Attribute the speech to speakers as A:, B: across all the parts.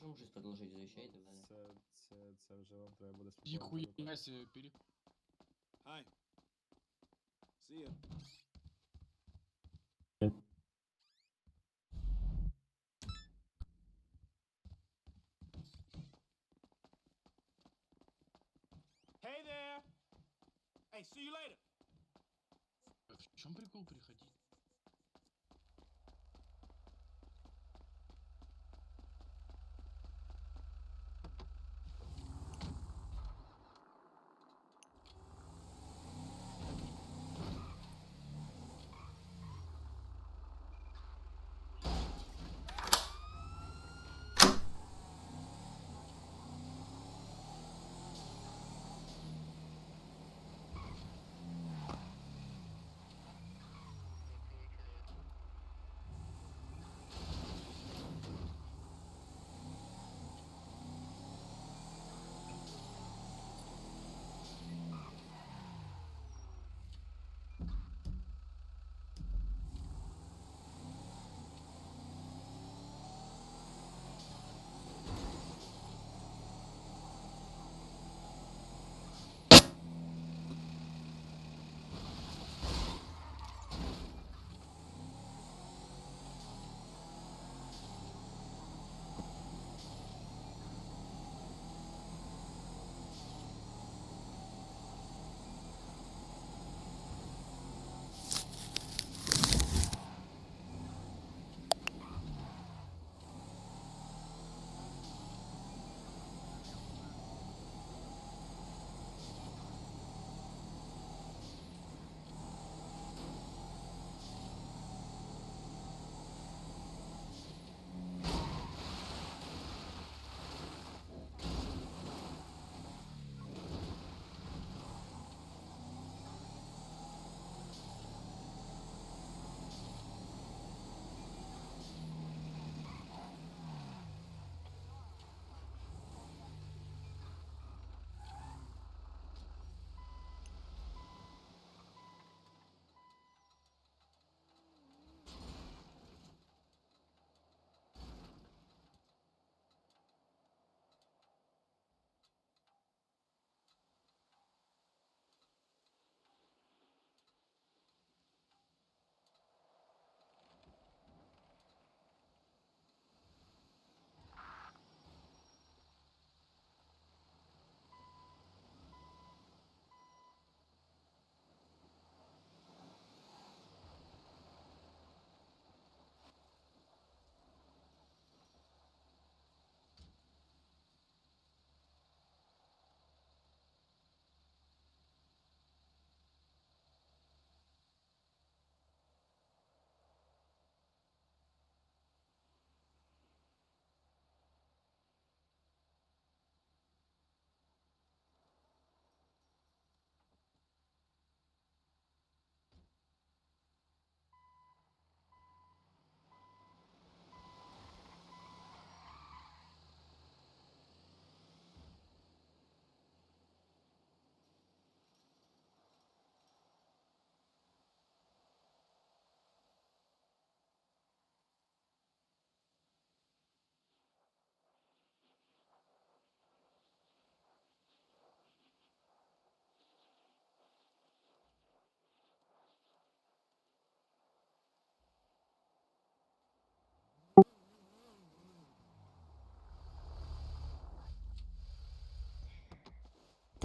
A: Можемо щось предложити, завіщайте мене.
B: Це, це, це вже вам треба буде спробувати
C: Нихуя
B: виконати.
C: себе, пере...
D: Hi. See ya. Hey there. Hey, see you later.
C: В чем прикол приходить?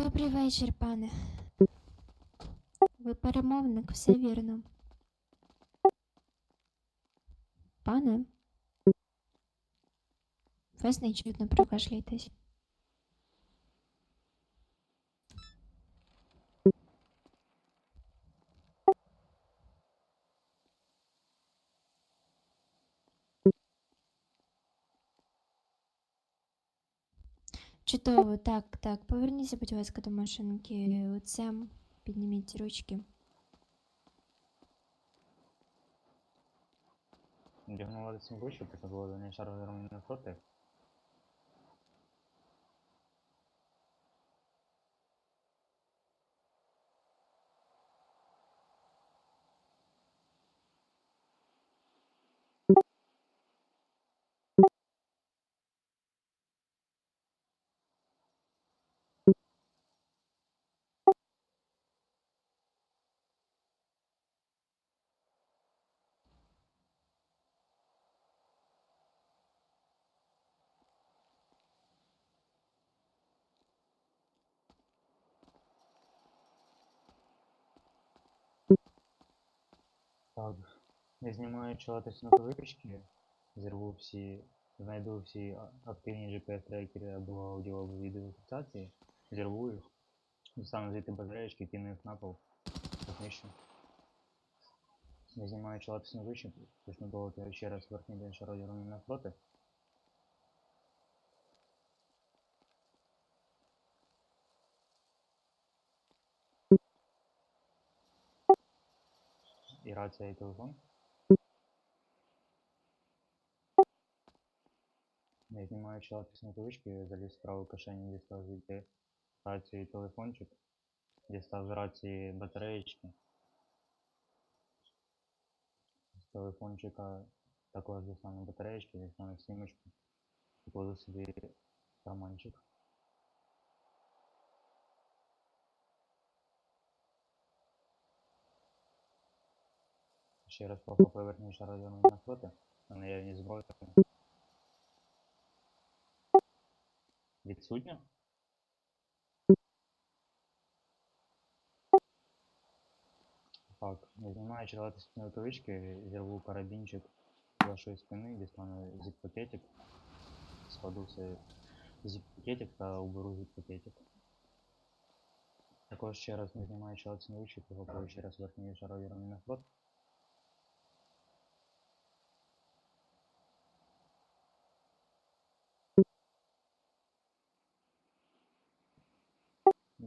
E: Добрий вечір, пане. Ви перемовник, все вірно. Пане? Вас не прокашляйтесь. Чудово, так, так. Поверніться, будь ласка, до машинки. Оце підніміть ручки.
F: Дягнула цим ручку, було до неї шарові фото. Так. я знімаю чоловік на випічки, зірву всі, знайду всі активні GPS-трекери або аудіо або відеофіксації, зірву їх, достану звідти батареєчки, кину їх на пол, знищу. Не знімаючи на випічки, почну долати ще раз верхній день шародіром навпроти. І рація і телефон. Не знімаючи латексні рукавички, заліз в праву кишеню, дістав звідти рацію і телефончик. Дістав з рації батареєчки. З телефончика також дістану батареєчки, дістану сімочку. І кладу собі карманчик. Ще раз похлопаю верхній шар радіону навпроти, на наявність зброї. Відсутня? Так, не знімаючи латексні рукавички, зірву карабінчик з вашої спини, дістану зіп-пакетик, складу все зіп-пакетик та уберу зіп-пакетик. Також ще раз не знімаючи латексні рукавички, похлопаю ще раз верхній шар радіону навпроти.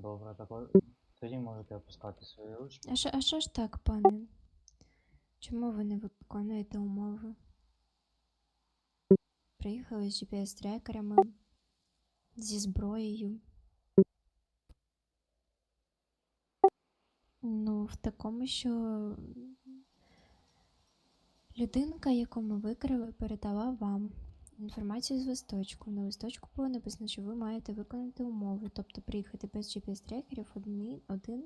F: Добре, також тоді можете опускати свої ручки.
E: А що, а що ж так, пане? Чому ви не виконуєте умови? Приїхали з GPS-трекерами, зі зброєю. Ну, в такому, що людинка, яку ми викрили, передала вам інформацію з листочку. На листочку було написано, що ви маєте виконати умови, тобто приїхати без GPS-трекерів один, один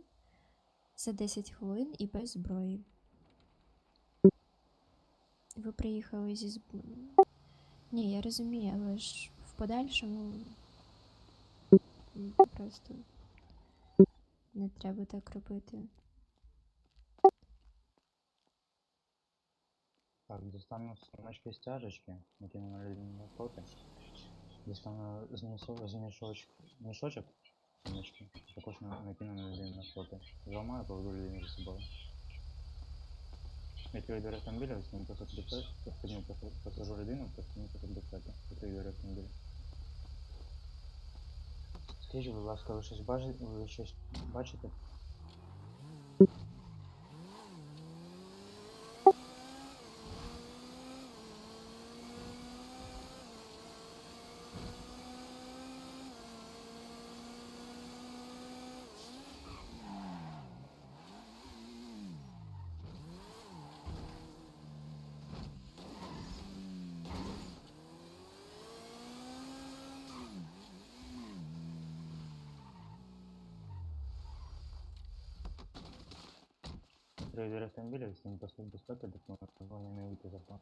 E: за 10 хвилин і без зброї. Ви приїхали зі зброєю. Ні, я розумію, але ж в подальшому просто не треба так робити.
F: Так, дістану з сумочки стяжечки, накину на людину навпроти. Дістану з, місо, з мішоч, мішочок сумочки, також на- накину на людину навпроти. Зламаю, поведу людину за собою. Відкрию двері автомобіля, візьму пасок безпеки, підніму посажу людину, підніму пасок безпеки. Відкрию двері автомобіля. Скажіть, будь ласка, ви щось бачите? Ви щось бачите? Двері автомобіля, візьму пасок безпеки, допомогу не вийти з авто.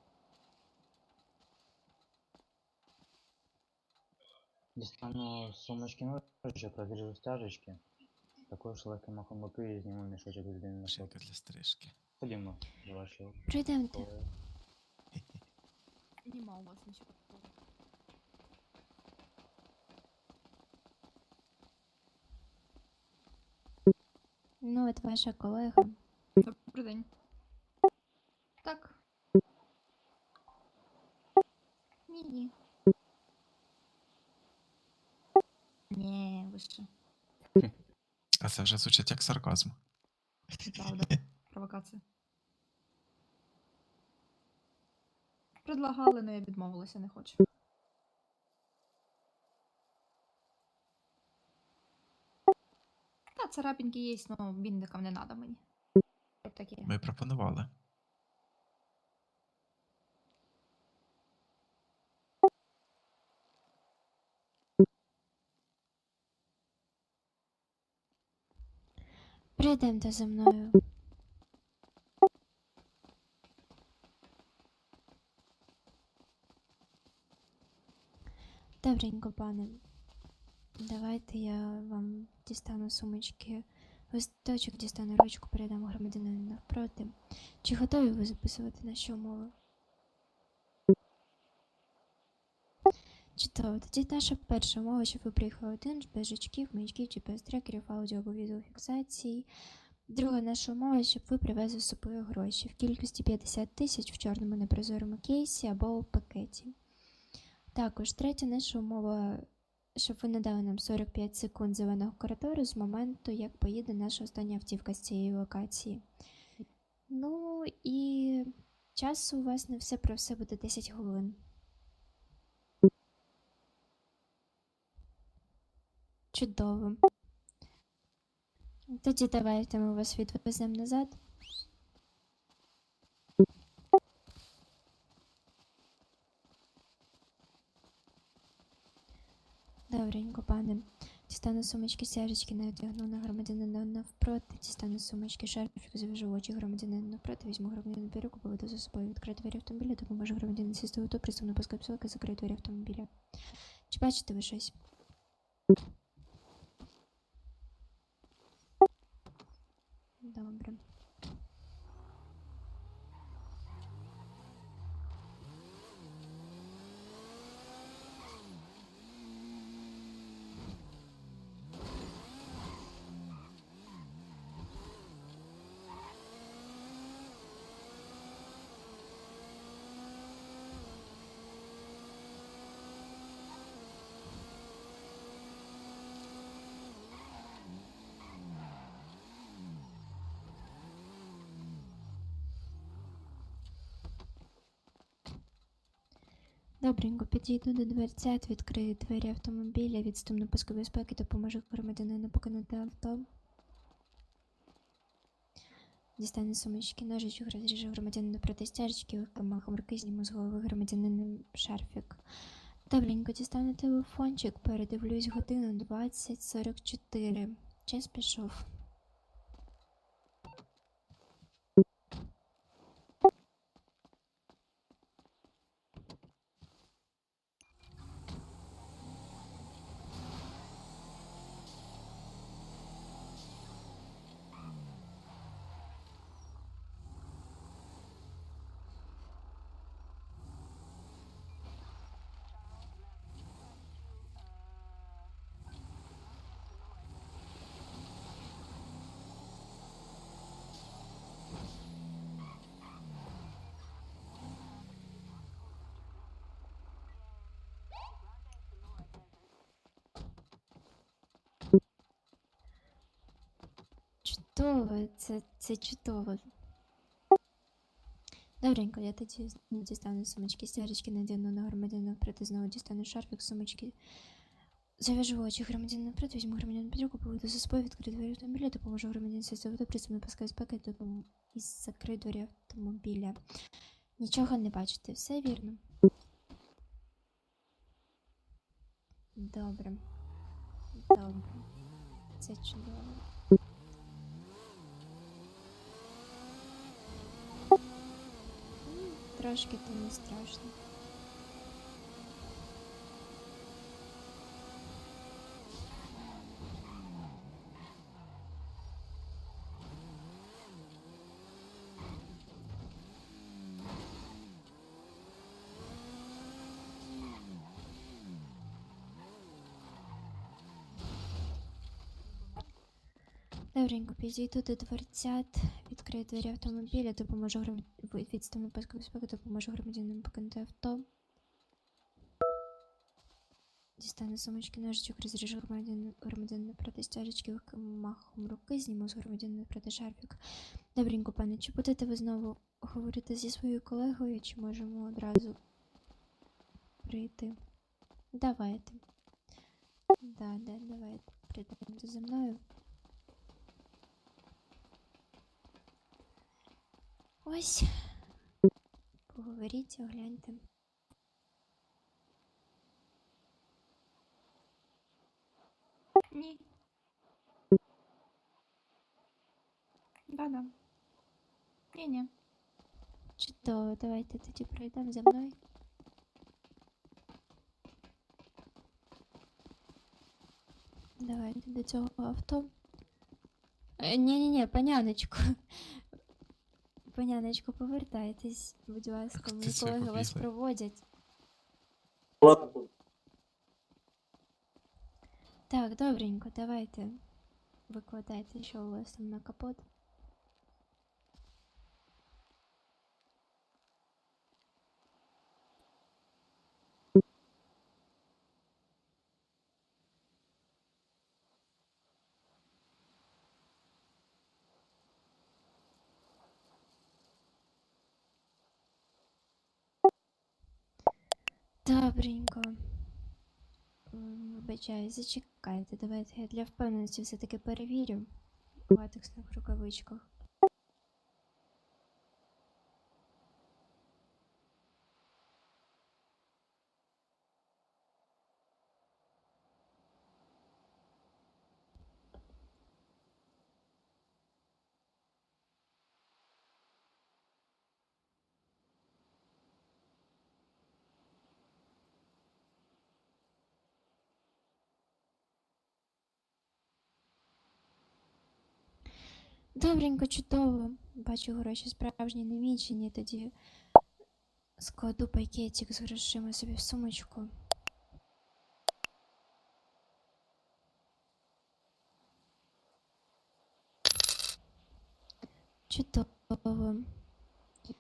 F: Дістану сумочки ножичок, розріжу стяжечки. Також легким махом руки і зніму мішочок з людини на
C: Машинка для стрижки.
F: Ходімо вашого
E: Прийдемте.
G: Нема у вас нічого такого.
E: Ну, от ваша колега.
G: Добрий день. Так. Ні, ні. Ні, ви що,
C: А це вже звучить як сарказм.
G: правда. Провокація. Предлагали, але я відмовилася, не хочу. Та, царапінки є, але біндикам не треба мені. Таке.
C: Ми пропонували.
E: Прийдемте за мною. Добренько, пане. Давайте я вам дістану сумочки Листочок дістану ручку, передам громадянину навпроти. Чи готові ви записувати наші умови? Чудово. Тоді наша перша умова, щоб ви приїхали один, без жучків, маячків, GPS-трекерів, аудіо або відеофіксацій. Друга наша умова, щоб ви привезли з собою гроші в кількості 50 тисяч в чорному непрозорому кейсі або у пакеті. Також третя наша умова, щоб ви надали нам 45 секунд зеленого коридору з моменту, як поїде наша остання автівка з цієї локації. Ну і часу у вас на все про все буде 10 хвилин. Чудово. Тоді давайте ми вас відвеземо назад. Добренько, пане. Дістану сумочки сяжечки, надягну на громадянина навпроти, дістану сумочки шарфік, завяжу очі громадянина навпроти, візьму громадянина перуку, поведу за собою, відкрию двері автомобіля, допоможу громадянину сісти в авто, приступну пускаю псилки, закрию двері автомобіля. Чи бачите ви щось? Добре. Добренько, підійду до дверцят, відкрию двері автомобіля, відступну паску безпеки, допоможу громадянину покинути авто. Дістану сумочки, ножичок, розріжу громадянина проти стяжечки, махом руки зніму з голови громадянина шарфік. Добренько, дістану телефончик, передивлюсь годину 20.44. Час пішов. Чудово, це, це чудово. Добренько, я тоді з- ну, дістану сумочки, стяжечки надягну на громадянина проти знову дістану шарфік, сумочки. Завяжу очі громадянина проти, візьму громадянина під руку, поведу за собою, відкрию двері автомобіля, допоможу громадянину авто, приступну паскаю спеки, допом... і закрию двері автомобіля. Нічого не бачите, все вірно? Добре. Добре. Це чудово. М, Трошки то не страшно. Добренько, підійду до дверцят, відкрию двері автомобіля, допоможу гром... відстану паску безпеки, допоможу громадянину покинути авто. Дістану сумочки ножичок, розріжу громадянина громадянина проти стяжечки махом руки, зніму з громадянина проти шарфік. Добренько, пане, чи будете ви знову говорити зі своєю колегою, чи можемо одразу прийти? Давайте. Да, да, давайте. Прийдемо за мною. Ось. Поговоріть, огляньте.
G: Ні. Да-да. Ні-ні.
E: Чудово, давайте тоді пройдемо за мною. Давайте до цього авто. Ні-ні-ні, паняночку. Паняночку, повертайтесь, будь ласка, мої колеги вас проводять. Так, добренько, давайте. Викладайте, що у вас там на капот. Добренько. Вибачаю, зачекайте. Давайте я для впевненості все-таки перевірю у латексних рукавичках. Добренько, чудово. Бачу гроші справжні немічені, тоді складу пакетик з грошима собі в сумочку. Чудово.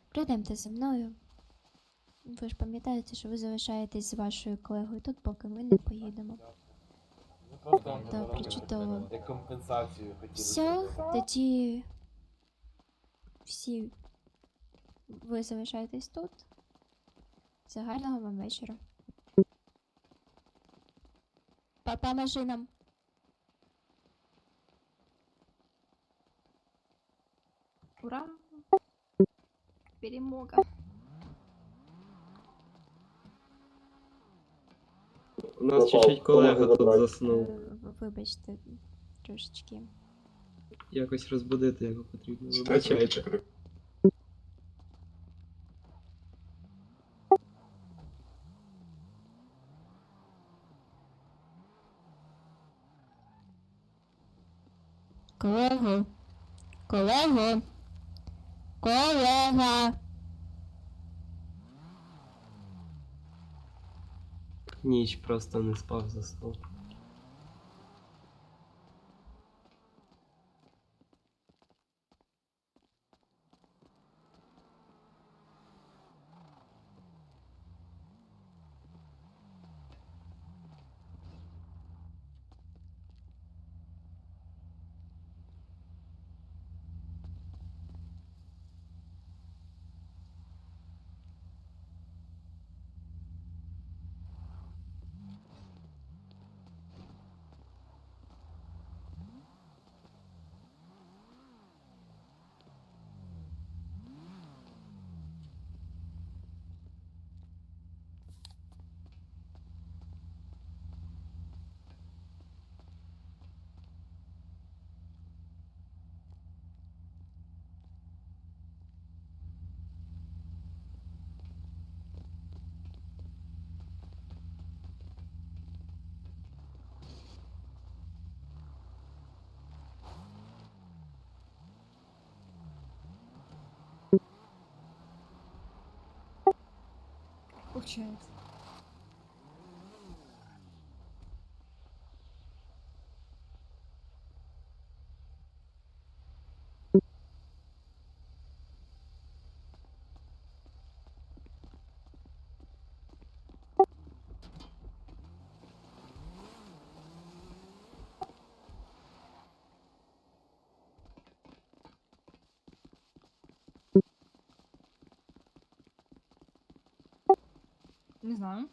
E: Прийдемте зі мною. Ви ж пам'ятаєте, що ви залишаєтесь з вашою колегою тут, поки ми не поїдемо. Добре, чудово.
H: Як компенсацію хотіли.
E: Все, тоді всі ви залишаєтесь тут. Загального вам вечора. Папа машинам.
G: Ура! Перемога.
I: У нас чуть-чуть колега тут
E: Е,
I: заснув.
E: в- Вибачте, трошечки.
I: Якось розбудити його потрібно. Вибачайте.
E: Колего. Колего. Колега.
I: Ніч просто не спав, заснув.
G: Получается. Не знаю.